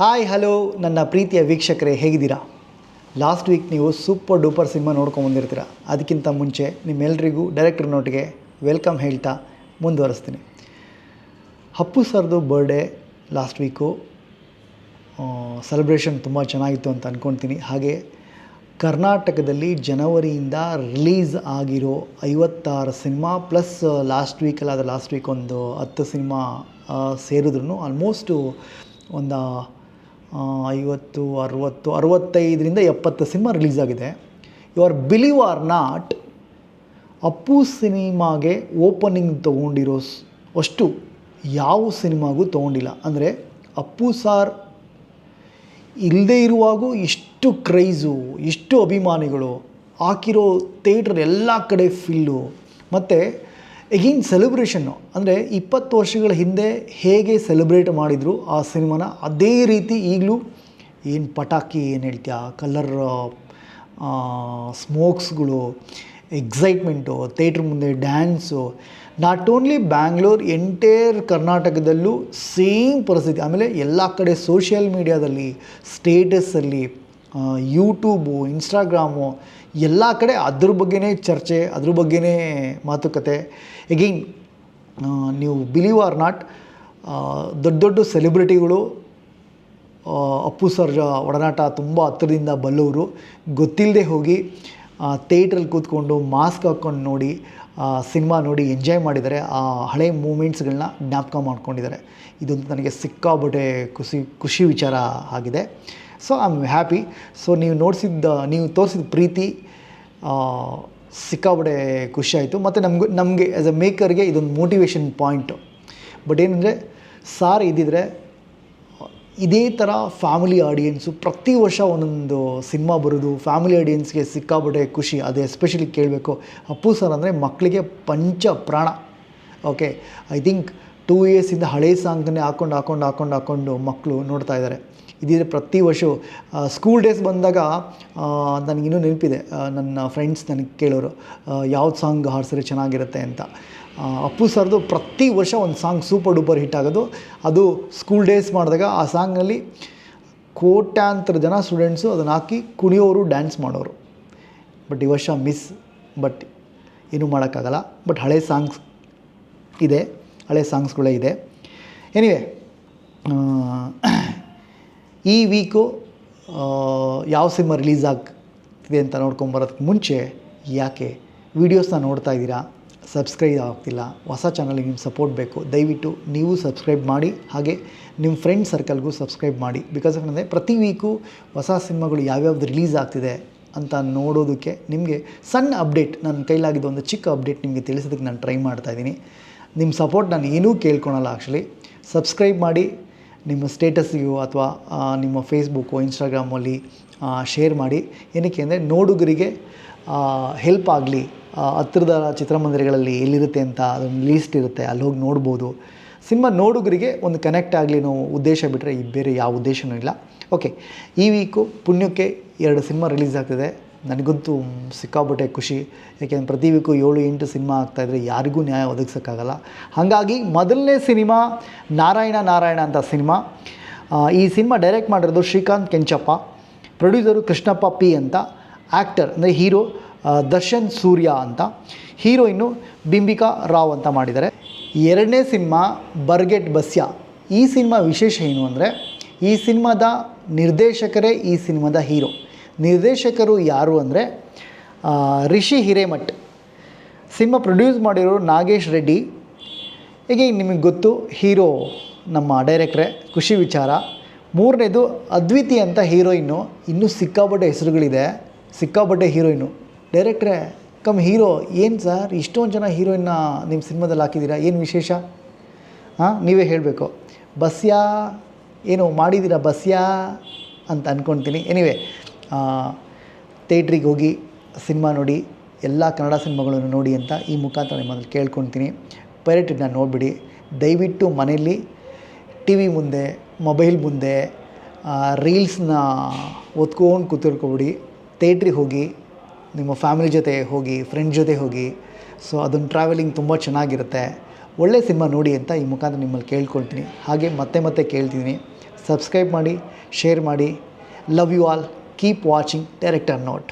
Hi hello ನನ್ನ ಪ್ರೀತಿಯ ವೀಕ್ಷಕರೇ, ಹೇಗಿದ್ದೀರಾ? ಲಾಸ್ಟ್ ವೀಕ್ ನೀವು ಸೂಪರ್ ಡೂಪರ್ ಸಿನಿಮಾ ನೋಡ್ಕೊಂಬಂದಿರ್ತೀರ ಅದಕ್ಕಿಂತ ಮುಂಚೆ ನಿಮ್ಮೆಲ್ಲರಿಗೂ ಡೈರೆಕ್ಟರ್ ನೋಟಿಗೆ ವೆಲ್ಕಮ್ ಹೇಳ್ತಾ ಮುಂದುವರಿಸ್ತೀನಿ. ಅಪ್ಪು ಸರ್ದು ಬರ್ಡೇ ಲಾಸ್ಟ್ ವೀಕು ಸೆಲೆಬ್ರೇಷನ್ ತುಂಬ ಚೆನ್ನಾಗಿತ್ತು ಅಂತ ಅಂದ್ಕೊಳ್ತೀನಿ ಹಾಗೆ ಕರ್ನಾಟಕದಲ್ಲಿ ಜನವರಿಯಿಂದ ರಿಲೀಸ್ ಆಗಿರೋ ಐವತ್ತಾರು ಸಿನಿಮಾ ಪ್ಲಸ್ ಲಾಸ್ಟ್ ವೀಕಲ್ಲಾದ ಲಾಸ್ಟ್ ವೀಕ್ ಒಂದು ಹತ್ತು ಸಿನಿಮಾ ಸೇರಿದ್ರು ಆಲ್ಮೋಸ್ಟು ಒಂದು ಐವತ್ತು, ಅರುವತ್ತು, ಅರುವತ್ತೈದರಿಂದ ಎಪ್ಪತ್ತು ಸಿನಿಮಾ ರಿಲೀಸ್ ಆಗಿದೆ you are believe or not Appu ಸಿನಿಮಾಗೆ ಓಪನಿಂಗ್ ತೊಗೊಂಡಿರೋ ಅಷ್ಟು ಯಾವ ಸಿನಿಮಾಗೂ ತೊಗೊಂಡಿಲ್ಲ. ಅಂದರೆ ಅಪ್ಪು ಸಾರ್ ಇಲ್ಲದೇ ಇರುವಾಗೂ ಇಷ್ಟು ಕ್ರೈಸು ಇಷ್ಟು ಅಭಿಮಾನಿಗಳು, ಹಾಕಿರೋ ಥಿಯೇಟ್ರ್ ಎಲ್ಲ ಕಡೆ ಫಿಲ್ಲು ಮತ್ತು ಎಗೇನ್ ಸೆಲೆಬ್ರೇಷನ್ನು ಅಂದರೆ ಇಪ್ಪತ್ತು ವರ್ಷಗಳ ಹಿಂದೆ ಹೇಗೆ ಸೆಲೆಬ್ರೇಟ್ ಮಾಡಿದರು ಆ ಸಿನಿಮಾನ? ಅದೇ ರೀತಿ ಈಗಲೂ ಏನು ಪಟಾಕಿ, ಏನು ಹೇಳ್ತೀಯ? ಕಲರ್ ಸ್ಮೋಕ್ಸ್ಗಳು ಎಕ್ಸೈಟ್ಮೆಂಟು ಥೇಟ್ರ್ ಮುಂದೆ dance not only Bangalore entire ಕರ್ನಾಟಕದಲ್ಲೂ ಸೇಮ್ ಪರಿಸ್ಥಿತಿ. ಆಮೇಲೆ ಎಲ್ಲ ಕಡೆ ಸೋಷಿಯಲ್ ಮೀಡ್ಯಾದಲ್ಲಿ ಸ್ಟೇಟಸಲ್ಲಿ ಯೂಟ್ಯೂಬು ಇನ್ಸ್ಟಾಗ್ರಾಮು ಎಲ್ಲ ಕಡೆ ಅದ್ರ ಬಗ್ಗೆನೇ ಚರ್ಚೆ, ಅದ್ರ ಬಗ್ಗೆನೇ ಮಾತುಕತೆ. ಎಗೈನ್ ನೀವು ಬಿಲೀವ್ ಆರ್ ನಾಟ್ ದೊಡ್ಡ ದೊಡ್ಡ ಸೆಲೆಬ್ರಿಟಿಗಳು ಅಪ್ಪು ಸರ್ ಒಡನಾಟ ತುಂಬ ಹತ್ತಿರದಿಂದ ಬಲ್ಲವರು ಗೊತ್ತಿಲ್ಲದೆ ಹೋಗಿ ಥಿಯೇಟ್ರಲ್ಲಿ ಕೂತ್ಕೊಂಡು ಮಾಸ್ಕ್ ಹಾಕ್ಕೊಂಡು ನೋಡಿ ಸಿನಿಮಾ ನೋಡಿ ಎಂಜಾಯ್ ಮಾಡಿದ್ದಾರೆ ಆ ಹಳೆ ಮೂಮೆಂಟ್ಸ್ಗಳನ್ನ ಜ್ಞಾಪಕ ಮಾಡ್ಕೊಂಡಿದ್ದಾರೆ. ಇದೊಂದು ನನಗೆ ಸಿಕ್ಕಾಬಟ್ಟೆ ಖುಷಿ ಖುಷಿ ವಿಚಾರ ಆಗಿದೆ. So I am happy so ನೀವು ನೋಡಿಸಿದ್ದ ನೀವು ತೋರಿಸಿದ ಪ್ರೀತಿ ಆ, ಖುಷಿಯಾಯಿತು ಮತ್ತು ನಮ್ಗೆ ನಮಗೆ ಆ್ಯಸ್ ಅ ಮೇಕರ್ಗೆ ಇದೊಂದು ಮೋಟಿವೇಶನ್ ಪಾಯಿಂಟು ಬಟ್ ಏನಂದರೆ ಸಾರ್ ಇದ್ದಿದ್ರೆ ಇದೇ ಥರ ಫ್ಯಾಮಿಲಿ ಆಡಿಯನ್ಸು ಪ್ರತಿ ವರ್ಷ ಒಂದೊಂದು ಸಿನಿಮಾ ಬರೋದು ಫ್ಯಾಮಿಲಿ ಆಡಿಯನ್ಸ್ಗೆ ಸಿಕ್ಕಾಬಟ್ಟೆ ಖುಷಿ. ಅದೇ ಎಸ್ಪೆಷಲಿ ಕೇಳಬೇಕು. ಅಪ್ಪು ಸರ್ ಅಂದರೆ ಮಕ್ಕಳಿಗೆ ಪಂಚ ಪ್ರಾಣ. ಓಕೆ ಐ ಥಿಂಕ್ ಟೂ ಇಯರ್ಸಿಂದ ಹಳೆ ಸಾಂಗನ್ನೇ ಹಾಕೊಂಡು ಹಾಕೊಂಡು ಹಾಕೊಂಡು ಹಾಕೊಂಡು ಮಕ್ಕಳು ನೋಡ್ತಾ ಇದ್ದಾರೆ ಇದಿದ್ರೆ ಪ್ರತಿ ವರ್ಷ ಸ್ಕೂಲ್ ಡೇಸ್ ಬಂದಾಗ ನನಗಿನ್ನೂ ನೆನಪಿದೆ. ನನ್ನ ಫ್ರೆಂಡ್ಸ್ ನನಗೆ ಕೇಳೋರು ಯಾವ್ದು ಸಾಂಗ್ ಹಾಡ್ಸಿದ್ರೆ ಚೆನ್ನಾಗಿರುತ್ತೆ ಅಂತ. ಅಪ್ಪು ಸರ್ದು ಪ್ರತಿ ವರ್ಷ ಒಂದು ಸಾಂಗ್ ಸೂಪರ್ ಡೂಪರ್ ಹಿಟ್ ಆಗೋದು. ಅದು ಸ್ಕೂಲ್ ಡೇಸ್ ಮಾಡಿದಾಗ ಆ ಸಾಂಗಲ್ಲಿ ಕೋಟ್ಯಾಂತರ ಜನ ಸ್ಟೂಡೆಂಟ್ಸು ಅದನ್ನು ಹಾಕಿ ಕುಣಿಯೋರು ಡ್ಯಾನ್ಸ್ ಮಾಡೋರು. ಬಟ್ ಈ ವರ್ಷ ಮಿಸ್ ಬಟ್ ಏನೂ ಮಾಡೋಕ್ಕಾಗಲ್ಲ. ಬಟ್ ಹಳೆ ಸಾಂಗ್ಸ್ ಇದೆ, ಹಳೆ ಸಾಂಗ್ಸ್ಗಳೇ ಇದೆ. ಎನಿವೆ ಈ ವೀಕು ಯಾವ ಸಿನಿಮಾ ರಿಲೀಸ್ ಆಗ್ತಿದೆ ಅಂತ ನೋಡ್ಕೊಂಬರೋದಕ್ಕೆ ಮುಂಚೆ ಯಾಕೆ ವೀಡಿಯೋಸ್ನ ನೋಡ್ತಾ ಇದ್ದೀರಾ? ಸಬ್ಸ್ಕ್ರೈಬ್ ಆಗ್ತಿಲ್ಲ. ಹೊಸ ಚಾನಲ್ಗೆ ನಿಮ್ಮ ಸಪೋರ್ಟ್ ಬೇಕು. ದಯವಿಟ್ಟು ನೀವು ಸಬ್ಸ್ಕ್ರೈಬ್ ಮಾಡಿ. ಹಾಗೆ ನಿಮ್ಮ ಫ್ರೆಂಡ್ ಸರ್ಕಲ್ಗೂ ಸಬ್ಸ್ಕ್ರೈಬ್ ಮಾಡಿ. ಬಿಕಾಸ್ ಏನಂದರೆ ಪ್ರತಿ ವೀಕು ಹೊಸ ಸಿನಿಮಾಗಳು ಯಾವ್ಯಾವ್ದು ರಿಲೀಸ್ ಆಗ್ತಿದೆ ಅಂತ ನೋಡೋದಕ್ಕೆ ನಿಮಗೆ ಸಣ್ಣ ಅಪ್ಡೇಟ್, ನನ್ನ ಕೈಲಾಗಿದ್ದ ಒಂದು ಚಿಕ್ಕ ಅಪ್ಡೇಟ್ ನಿಮಗೆ ತಿಳಿಸೋದಕ್ಕೆ ನಾನು ಟ್ರೈ ಮಾಡ್ತಾಯಿದ್ದೀನಿ ನಿಮ್ಮ ಸಪೋರ್ಟ್ ನಾನು ಏನೂ ಕೇಳ್ಕೊಳಲ್ಲ ಆ್ಯಕ್ಚುಲಿ ಸಬ್ಸ್ಕ್ರೈಬ್ ಮಾಡಿ. ನಿಮ್ಮ ಸ್ಟೇಟಸ್ಸಿಗೂ ಅಥವಾ ನಿಮ್ಮ ಫೇಸ್ಬುಕ್ಕು, ಇನ್ಸ್ಟಾಗ್ರಾಮಲ್ಲಿ ಶೇರ್ ಮಾಡಿ. ಏನಕ್ಕೆ ಅಂದರೆ ನೋಡುಗರಿಗೆ ಹೆಲ್ಪ್ ಆಗಲಿ ಹತ್ತಿರದ ಚಿತ್ರಮಂದಿರಗಳಲ್ಲಿ ಎಲ್ಲಿರುತ್ತೆ ಅಂತ ಅದೊಂದು ಲೀಸ್ಟ್ ಇರುತ್ತೆ, ಅಲ್ಲಿ ಹೋಗಿ ನೋಡ್ಬೋದು. ಸಿನಿಮಾ ನೋಡುಗರಿಗೆ ಒಂದು ಕನೆಕ್ಟ್ ಆಗಲಿ ಅನ್ನೋ ಉದ್ದೇಶ ಬಿಟ್ಟರೆ ಈ ಬೇರೆ ಯಾವ ಉದ್ದೇಶವೂ ಇಲ್ಲ. ಓಕೆ ಈ ವೀಕು ಪುಣ್ಯಕ್ಕೆ ಎರಡು ಸಿನಿಮಾ ರಿಲೀಸ್ ಆಗ್ತಿದೆ. ನನಗಂತೂ ಸಿಕ್ಕಾಪಟ್ಟೆ ಖುಷಿ. ಯಾಕೆಂದ್ರೆ ಪ್ರತಿ ವೀಕು ಏಳು ಎಂಟು ಸಿನಿಮಾ ಆಗ್ತಾಯಿದ್ರೆ ಯಾರಿಗೂ ನ್ಯಾಯ ಒದಗಿಸೋಕ್ಕಾಗಲ್ಲ. ಹಾಗಾಗಿ ಮೊದಲನೇ ಸಿನಿಮಾ ನಾರಾಯಣ ನಾರಾಯಣ ಅಂತ ಸಿನಿಮಾ. ಈ ಸಿನಿಮಾ ಡೈರೆಕ್ಟ್ ಮಾಡಿರೋದು ಶ್ರೀಕಾಂತ್ ಕೆಂಚಪ್ಪ, ಪ್ರೊಡ್ಯೂಸರು ಕೃಷ್ಣಪ್ಪ ಪಿ ಅಂತ ಆ್ಯಕ್ಟರ್ ಅಂದರೆ ಹೀರೋ ದರ್ಶನ್ ಸೂರ್ಯ ಅಂತ, ಹೀರೋಯಿನ್ನು ಬಿಂಬಿಕಾ ರಾವ್ ಅಂತ ಮಾಡಿದ್ದಾರೆ. ಎರಡನೇ ಸಿನಿಮಾ ಬರ್ಗೆಟ್ ಬಸ್ಯ. ಈ ಸಿನಿಮಾ ವಿಶೇಷ ಏನು ಅಂದರೆ ಈ ಸಿನಿಮಾದ ನಿರ್ದೇಶಕರೇ ಈ ಸಿನಿಮಾದ ಹೀರೋ. ನಿರ್ದೇಶಕರು ಯಾರು ಅಂದರೆ ರಿಷಿ ಹಿರೇಮಠ್. ಸಿನಿಮಾ ಪ್ರೊಡ್ಯೂಸ್ ಮಾಡಿರೋ ನಾಗೇಶ್ ರೆಡ್ಡಿ. ಹೀಗೆ ನಿಮಗೆ ಗೊತ್ತು, ಹೀರೋ ನಮ್ಮ ಡೈರೆಕ್ಟ್ರೆ, ಖುಷಿ ವಿಚಾರ. ಮೂರನೇದು ಅದ್ವಿತಿ ಅಂತ ಹೀರೋಯಿನ್ನು. ಇನ್ನೂ ಸಿಕ್ಕಾಪಟ್ಟೆ ಹೆಸರುಗಳಿದೆ, ಸಿಕ್ಕಾಪಟ್ಟೆ ಹೀರೋಯಿನ್ನು. ಡೈರೆಕ್ಟ್ರೆ, ಕಮ್ ಹೀರೋ, ಏನು ಸರ್, ಇಷ್ಟೊಂದು ಜನ ಹೀರೋಯಿನ್ನ ನಿಮ್ಮ ಸಿನಿಮಾದಲ್ಲಿ ಹಾಕಿದ್ದೀರಾ? ಏನು ವಿಶೇಷ? ಹಾಂ ನೀವೇ ಹೇಳಬೇಕು. ಬಸ್ಯಾ, ಏನು ಮಾಡಿದ್ದೀರಾ ಬಸ್ಯಾ ಅಂತ ಅಂದ್ಕೊಳ್ತೀನಿ ಎನಿವೆ ಥಿಯೇಟ್ರಿಗೆ ಹೋಗಿ ಸಿನಿಮಾ ನೋಡಿ, ಎಲ್ಲ ಕನ್ನಡ ಸಿನಿಮಾಗಳನ್ನು ನೋಡಿ ಅಂತ ಈ ಮುಖಾಂತರ ನಿಮ್ಮಲ್ಲಿ ಕೇಳ್ಕೊಳ್ತೀನಿ. ಪೈರೇಟೆಡ್ನ ನೋಡಿಬಿಡಿ. ದಯವಿಟ್ಟು ಮನೆಯಲ್ಲಿ ಟಿ ವಿ ಮುಂದೆ, ಮೊಬೈಲ್ ಮುಂದೆ ರೀಲ್ಸ್ನ ಒತ್ಕೊಂಡು ಕೂತಿರ್ಕೊಬಿಡಿ ಥೇಟ್ರಿಗೆ ಹೋಗಿ, ನಿಮ್ಮ ಫ್ಯಾಮಿಲಿ ಜೊತೆ ಹೋಗಿ ಫ್ರೆಂಡ್ ಜೊತೆ ಹೋಗಿ. ಸೊ ಅದೊಂದು ಟ್ರಾವೆಲಿಂಗ್ ತುಂಬ ಚೆನ್ನಾಗಿರುತ್ತೆ. ಒಳ್ಳೆ ಸಿನಿಮಾ ನೋಡಿ ಅಂತ ಈ ಮುಖಾಂತರ ನಿಮ್ಮಲ್ಲಿ ಕೇಳ್ಕೊಳ್ತೀನಿ. ಹಾಗೆ ಮತ್ತೆ ಮತ್ತೆ ಕೇಳ್ತೀನಿ ಸಬ್ಸ್ಕ್ರೈಬ್ ಮಾಡಿ ಶೇರ್ ಮಾಡಿ. Love you all keep watching director note